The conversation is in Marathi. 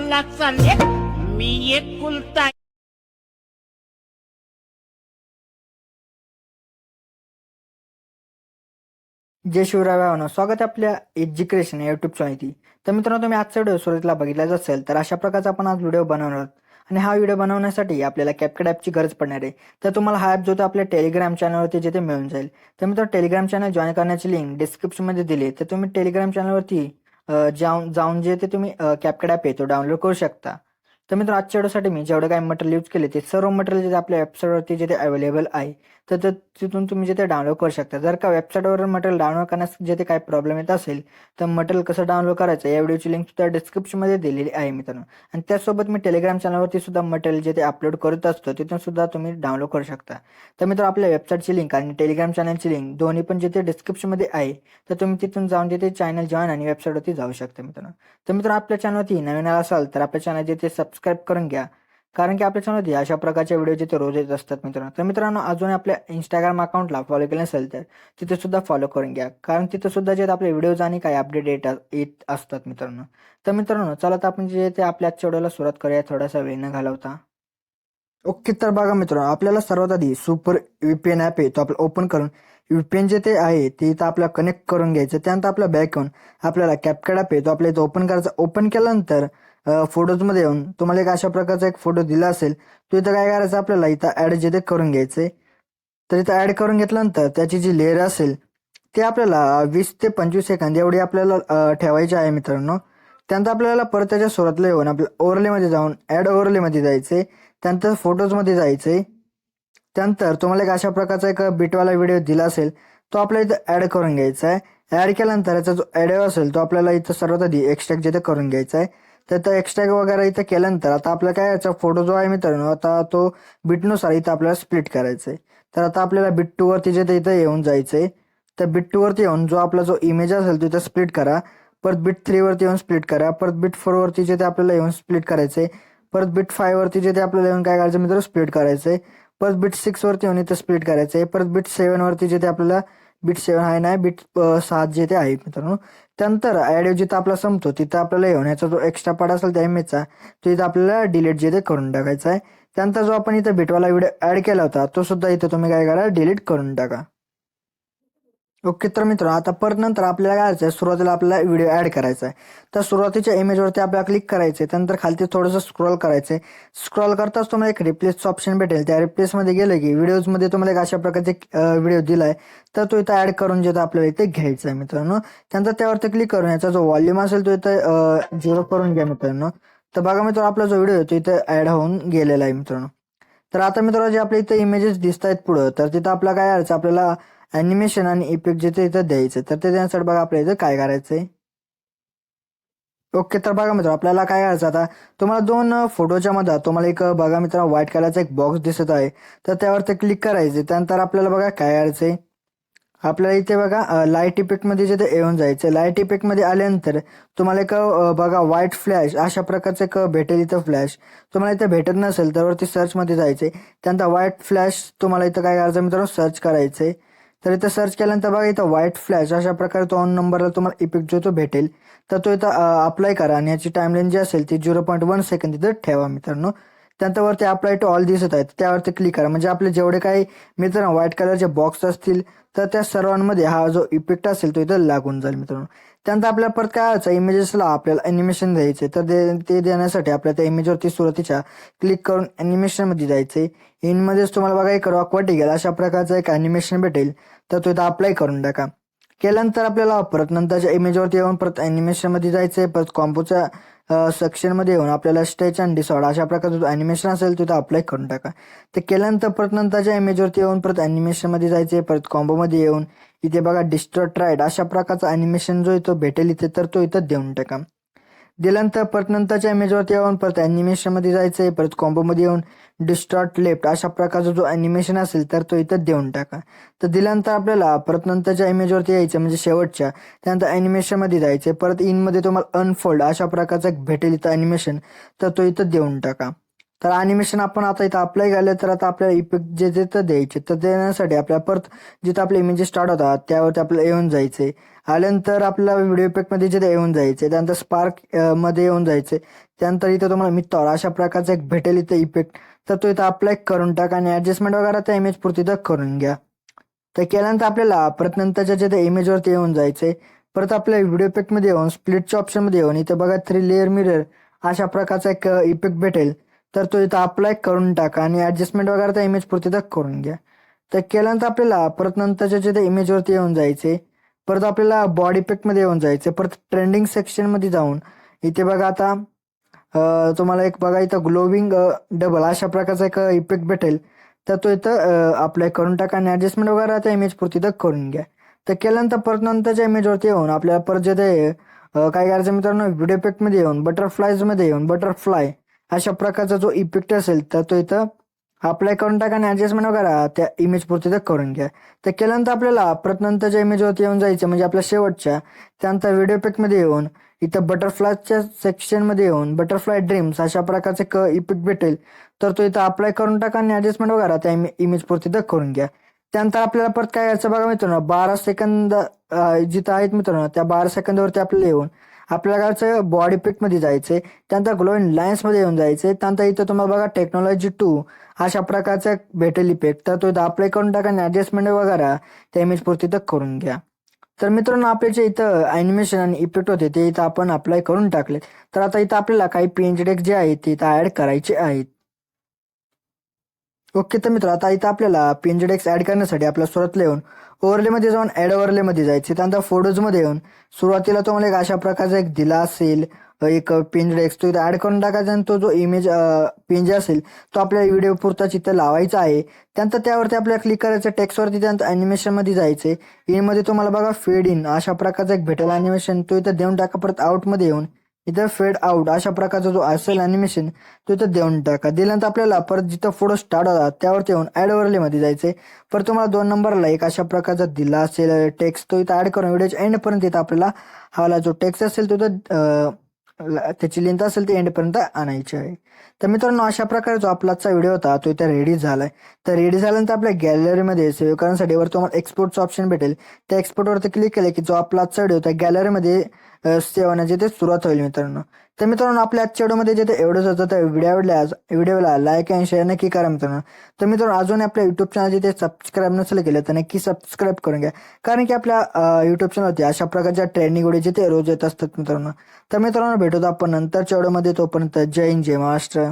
लाख चालले मी एक कुलता जय शिवराय भावना स्वागत आहे आपल्या एज्युकेशन युट्यूब चॅनलची तर मित्रांनो तुम्ही आजचा व्हिडिओ सुरुवातीला बघितलाच असेल तर अशा प्रकारचा आपण आज व्हिडिओ बनवणार आहोत. आणि हा व्हिडिओ बनवण्यासाठी आपल्याला कॅपकट ॲपची गरज पडणार आहे. तर तुम्हाला हा ॲप जो तो आपल्या टेलिग्राम चॅनलवरती जिथे मिळून जाईल. तर मित्रांनो टेलिग्राम चॅनल जॉईन करण्याची लिंक डिस्क्रिप्शनमध्ये दिली तर तुम्ही टेलिग्राम चॅनलवरती जाऊन जाऊन जे ते तुम्ही कॅपकॅड ॲप आहे तो डाउनलोड करू शकता. तर मित्र आजच्या व्हिडिओसाठी मी जेवढं काही मटेरियल यूज केले ते सर्व मटेरियल जे आपल्या वेबसाईटवरती जे ते अवेलेबल आहे तर ते तिथून तुम्ही जे ते डाउनलोड करू शकता. जर का वेबसाईटवर मटेरियल डाउनलोड करण्यास जे ते काही प्रॉब्लेम येत असेल तर मटेरियल कसं डाउनलोड करायचं या व्हिडिओची लिंक सुद्धा डिस्क्रिप्शनमध्ये दिलेली आहे मित्रांनो. आणि त्यासोबत मी टेलिग्राम चॅनलवरती सुद्धा मटेरियल जे ते अपलोड करत असतो तिथून सुद्धा तुम्ही डाउनलोड करू शकता. तर मित्र आपल्या वेबसाईटची लिंक आणि टेलिग्राम चॅनलची लिंक दोन्ही पण जिथे डिस्क्रिप्शनमध्ये आहे तर तुम्ही तिथून जाऊन तिथे चॅनल जॉईन आणि वेबसाईटवरती जाऊ शकता मित्रांनो. तर मित्र आपल्या चॅनलवरती नवीन आला असाल तर आपल्या चॅनल जिथे सबस्क्राईब करून घ्या. कारण की आपल्या चॅनलवरती अशा प्रकारच्या व्हिडिओ जिथे रोज येत असतात मित्रांनो. तर मित्रांनो अजून आपल्या इंस्टाग्राम अकाउंटला फॉलो केलं नसेल तर तिथे सुद्धा फॉलो करून घ्या. कारण तिथे सुद्धा जे आपले व्हिडिओज आणि काही अपडेट येत येत असतात मित्रांनो. तर मित्रांनो चला तर आपण जे ते आपल्या आजच्या व्हिडिओला सुरुवात करूया थोडासा वेळ न घालवता. ओके तर बघा मित्रांनो आपल्याला सर्वात आधी सुपर व्हीपीएन ॲप आहे तो आपलं ओपन करून व्हीपीएन जे ते आहे ते इथं आपल्याला कनेक्ट करून घ्यायचं. त्यानंतर आपल्या बॅक येऊन आपल्याला कॅपकॅड ॲप आहे तो आपल्या इथं ओपन करायचा. ओपन केल्यानंतर फोटोजमध्ये येऊन तुम्हाला एक अशा प्रकारचा एक फोटो दिला असेल तो इथं काय करायचं आपल्याला? इथं ॲड जे ते करून घ्यायचे. तर इथं ॲड करून घेतल्यानंतर त्याची जी लेअर असेल ते आपल्याला वीस ते पंचवीस सेकंद एवढी आपल्याला ठेवायची आहे मित्रांनो. त्यानंतर आपल्याला परत त्याच्या सुरुवातला येऊन आपल्या ओव्हरलेमध्ये जाऊन ॲड ओव्हरलेमध्ये जायचे. त्यानंतर फोटोजमध्ये जायचे. त्यानंतर तुम्हाला एक अशा प्रकारचा एक बिटवाला व्हिडिओ दिला असेल तो आपल्याला इथं ॲड करून घ्यायचा आहे. ॲड केल्यानंतर याचा जो ॲडिओ असेल तो आपल्याला इथं सर्वात आधी एक्स्ट्रॅक्ट जिथे करून घ्यायचा आहे. तर तो एक्स्ट्रॅक्ट वगैरे इथं केल्यानंतर आता आपला काय याचा फोटो जो आहे मित्रांनो आता तो बिटनुसार इथं आपल्याला स्प्लिट करायचा आहे तर आता आपल्याला बिट टूवरती वरती जिथे इथं येऊन जायचं आहे तर बिट टूवरती येऊन जो आपला जो इमेज असेल तो इथं स्प्लिट करा. परत बिट थ्री वरती येऊन स्प्लिट करा. परत बिट फोर वरती जे ते आपल्याला येऊन स्प्लिट करायचंय. परत बिट फाईव्ह वरती जे ते आपल्याला येऊन काय करायचं मित्र स्प्लिट करायचंय. परत बिट सिक्स वरती येऊन इथं स्प्लिट करायचंय. परत बिट सेवनवरती जे ते आपल्याला बिट सेवन आहे नाही बीट सात जे ते आहे मित्रांनो. त्यानंतर ॲडिओ जिथं आपला संपतो तिथं आपल्याला येऊन याचा जो एक्स्ट्रा पार्ट असेल त्या इमेजचा तो इथं आपल्याला डिलीट जे ते करून टाकायचा आहे. त्यानंतर जो आपण इथं बिटवाला व्हिडिओ ॲड केला होता तो सुद्धा इथं तुम्ही काय करा डिलीट करून टाका. ओके तर मित्र आता परत नंतर आपल्याला काय करायचं आहे सुरुवातीला आपल्याला व्हिडिओ ॲड करायचा आहे तर सुरुवातीच्या इमेजवरती आपल्याला क्लिक करायचे त्यानंतर खालती थोडंसं स्क्रोल करायचं आहे स्क्रोल करताच तुम्हाला एक रिप्लेसचं ऑप्शन भेटेल. त्या रिप्लेसमध्ये गेलं की व्हिडिओजमध्ये तुम्हाला एक अशा प्रकारचे व्हिडिओ दिला आहे तर तो इथं ॲड करून जे आपल्याला इथे घ्यायचा आहे मित्रांनो. त्यानंतर त्यावरती क्लिक करून याचा जो व्हॉल्यूम असेल तो इथं झिरो करून घ्या मित्रांनो. तर बघा मित्र आपला जो व्हिडिओ आहे तो इथं ॲड होऊन गेलेला आहे मित्रांनो. तर आता मित्रांनो जे आपल्या इथं इमेजेस दिसत आहेत पुढं तर तिथं आपला काय करायचं आपल्याला ॲनिमेशन आणि इफेक्ट जिथे इथं द्यायचं. तर ते त्यानुसार बघा आपल्या इथं काय करायचंय. ओके तर बघा मित्र आपल्याला काय करायचं आता? तुम्हाला दोन फोटोच्या मध्ये तुम्हाला एक बघा मित्र व्हाईट कलरचा एक बॉक्स दिसत आहे. तर त्यावरती क्लिक करायचे. त्यानंतर आपल्याला बघा काय करायचंय? आपल्याला इथे बघा लाइट इफेक्टमध्ये जिथे येऊन जायचं. लाइट इफेक्टमध्ये आल्यानंतर तुम्हाला एक बघा व्हाईट फ्लॅश अशा प्रकारचं एक भेटेल इथं फ्लॅश तुम्हाला इथं भेटत नसेल तर वरती सर्चमध्ये आहे त्यानंतर व्हाईट फ्लॅश तुम्हाला इथं काय करायचं मित्रांनो? सर्च करायचंय. तर इथं सर्च केल्यानंतर बघा इथं व्हाईट फ्लॅश अशा प्रकारे तो ऑन नंबरला तुम्हाला इफेक्ट जो तो भेटेल. तर तो इथं अप्लाय करा. आणि याची टाइमलाईन जी असेल ती झिरो पॉईंट वन सेकंद इथं ठेवा मित्रांनो. त्यांच्यावरती अप्लाय टू ऑल दिसत आहेत. त्यावरती क्लिक करा. म्हणजे आपले जेवढे काही मित्रांनो व्हाईट कलरचे बॉक्स असतील तर त्या सर्वांमध्ये हा जो इफेक्ट असेल तो इथं लागून जाईल मित्रांनो. त्यानंतर आपल्याला परत काय व्हायचं इमेजेसला आपल्याला अॅनिमेशन द्यायचे तर ते- ते देण्यासाठी आपल्याला त्या इमेजवरती सुरुवातीच्या क्लिक करून अॅनिमेशनमध्ये जायचे इनमध्येच तुम्हाला बघा एक रॉक गेला अशा प्रकारचं एक अॅनिमेशन भेटेल. तर तो इथं अप्लाय करून टाका. केल्यानंतर आपल्याला परत नंतरच्या इमेजवरती येऊन परत ॲनिमेशनमध्ये जायचं परत कॉम्पोच्या सेक्शनमध्ये येऊन आपल्याला स्ट्रेच अँड डिसऑर्ड अशा प्रकारचं जो अॅनिमेशन असेल तिथं अप्लाय करून टाका. ते केल्यानंतर परत नंतरच्या इमेजवरती येऊन परत अॅनिमेशनमध्ये जायचे परत कॉम्बोमध्ये येऊन. इथे बघा डिस्ट्रॉट राईड अशा प्रकारचा अॅनिमेशन जो इथं भेटेल इथे तर तो इथं देऊन टाका. दिल्यानंतर परत नंतरच्या इमेजवरती येऊन परत अॅनिमेशनमध्ये आहे परत कॉम्बोमध्ये येऊन डिस्टॉर्ट लेफ्ट अशा प्रकारचा जो अॅनिमेशन असेल तर तो इथं देऊन टाका. तर दिल्यानंतर आपल्याला परत नंतरच्या इमेजवरती यायचं म्हणजे शेवटच्या त्यानंतर अॅनिमेशनमध्ये आहे परत इनमध्ये तुम्हाला अनफोल्ड अशा प्रकारचा भेटेल इथं अॅनिमेशन तर तो इथं देऊन टाका. तर अॅनिमेशन आपण आता इथं अप्लाय केलं तर आता आपल्याला इफेक्ट जे तिथं द्यायचे तर देण्यासाठी आपल्याला परत जिथं आपले इमेजेस स्टार्ट होतात त्यावरती आपल्याला येऊन जायचे आल्यानंतर आपला व्हिडिओमध्ये जिथे येऊन जायचे त्यानंतर स्पार्कमध्ये येऊन जायचे. त्यानंतर इथं तुम्हाला मित्रावर अशा प्रकारचा एक भेटेल इथं इफेक्ट तर तो इथं अप्लाय करून टाका आणि ऍडजस्टमेंट वगैरे त्या इमेज पुरती तर करून घ्या. तर केल्यानंतर आपल्याला परत नंतरच्या जिथे इमेजवरती येऊन जायचे परत आपल्या व्हिडिओमध्ये येऊन स्प्लिटच्या ऑप्शनमध्ये येऊन इथं बघा थ्री लेअर मिरर अशा प्रकारचा एक इफेक्ट भेटेल. तर तो इथं अप्लाय करून टाका आणि ऍडजस्टमेंट वगैरे त्या इमेज पुरती तर करून घ्या. तर केल्यानंतर आपल्याला परत नंतरच्या जिथे इमेजवरती येऊन जायचे परत आपल्याला बॉडी मध्ये येऊन जायचं परत ट्रेंडिंग सेक्शनमध्ये जाऊन. इथे बघा आता तुम्हाला एक बघा इथं ग्लोविंग डबल अशा प्रकारचा एक इफेक्ट भेटेल. तर तो इथं अप्लाय करून टाका आणि ॲडजस्टमेंट वगैरे त्या इमेज पुरती तर करून घ्या. तर केल्यानंतर परत नंतरच्या इमेजवरती येऊन आपल्याला परत जे अं, काय करायचं मित्रांनो? व्हिडिओमध्ये येऊन बटरफ्लायजमध्ये येऊन बटरफ्लाय अशा प्रकारचा जो इफेक्ट असेल तर तो इथं अप्लाय करून टाका आणि ऍडजस्टमेंट वगैरे त्या इमेज पुरते इथं करून घ्या. ते केल्यानंतर आपल्याला परत नंतरच्या इमेजवरती येऊन जायचं म्हणजे आपल्या शेवटच्या त्यानंतर व्हिडिओ पॅकमध्ये येऊन इथं बटरफ्लायच्या सेक्शनमध्ये येऊन बटरफ्लाय ड्रीम्स अशा प्रकारचे क इपिक भेटेल. तर तो इथं अप्लाय करून टाका आणि ऍडजस्टमेंट वगैरे त्या इमेज पुरती इथं करून घ्या. त्यानंतर आपल्याला परत काय यायचं बघा मित्रांनो बारा सेकंद जिथं आहेत मित्रांनो त्या बारा सेकंदावरती आपल्याला येऊन आपल्या बॉडी पिकमध्ये जायचं आहे त्यानंतर ग्लोइन लाईन्समध्ये येऊन आहे त्यानंतर इथं तुम्हाला बघा टेक्नॉलॉजी टू अशा प्रकारचा भेटेल इफेक्ट तर तो इथं अप्लाय करून टाका आणि ऍडजस्टमेंट वगैरे त्या इमेज पुरती इथं करून घ्या. तर मित्रांनो आपले जे इथं ॲनिमेशन आणि इफेक्ट होते ते इथं आपण अप्लाय करून टाकले. तर आता इथं आपल्याला काही पेंजडेक जे आहेत ते इथं ॲड करायचे आहेत. ओके तर मित्र आता इथं आपल्याला पेंजडेक्स ऍड करण्यासाठी आपल्या सुरुवातला येऊन ओव्हरले मध्ये जाऊन ऍड ओव्हरले मध्ये जायचे त्यानंतर फोटोजमध्ये येऊन सुरुवातीला तुम्हाला एक अशा प्रकारचा एक दिला असेल एक पेंजडेक्स तो इथं ऍड करून टाकायचा आणि तो जो इमेज पेंज असेल तो आपल्या व्हिडिओ पुरता चित्र लावायचा आहे. त्यानंतर त्यावरती आपल्याला क्लिक करायचं टेक्स्टवरती त्यानंतर अॅनिमेशनमध्ये जायचे इनमध्ये तुम्हाला बघा फेड इन अशा प्रकारचा एक भेटेल अॅनिमेशन तो इथं देऊन टाका. परत आउटमध्ये येऊन इथं फेड आउट अशा प्रकारचा जो असेल अॅनिमेशन तो इथं देऊन टाका. दिल्यानंतर आपल्याला परत जिथं फोटो स्टार्ट होतात त्यावरती येऊन ऍड ओव्हरले मध्ये जायचे परत तुम्हाला दोन नंबरला एक अशा प्रकारचा दिला असेल टेक्स्ट तो इथं ऍड करून व्हिडिओच्या एंड पर्यंत इथं आपल्याला हवाला जो टेक्स्ट असेल तो इथं त्याची लिंक असेल ती एंड पर्यंत आणायची आहे. तर मित्रांनो अशा प्रकारे जो आपला आजचा व्हिडिओ होता तो इथे रेडी झालाय. तर रेडी झाल्यानंतर आपल्या गॅलरीमध्ये सेव्ह करण्यासाठी वर तुम्हाला एक्सपोर्टचं ऑप्शन भेटेल. त्या एक्सपोर्टवरती क्लिक केलं की जो आपला आजचा व्हिडिओ त्या गॅलरीमध्ये सेव्ह जिथे ते सुरुवात होईल मित्रांनो. तर मित्रांनो आपल्या आजच्या व्हिडिओमध्ये जे एवढंच होतं तर व्हिडिओ आवडल्या व्हिडिओला लाईक आणि शेअर नक्की करा मित्रांनो. तर मित्रांनो अजून आपल्या युट्यूब चॅनल जिथे सबस्क्राईब नसेल केलं तर नक्की सबस्क्राईब करून घ्या. कारण की आपल्या युट्यूब चॅनलवरती अशा प्रकारच्या ट्रेनिंग व्हिडिओ जिथे रोज येत असतात मित्रांनो. तर मित्रांनो भेटतो आपण नंतरच्या व्हिडिओमध्ये. तोपर्यंत जय हिंद जय महाराष्ट्र.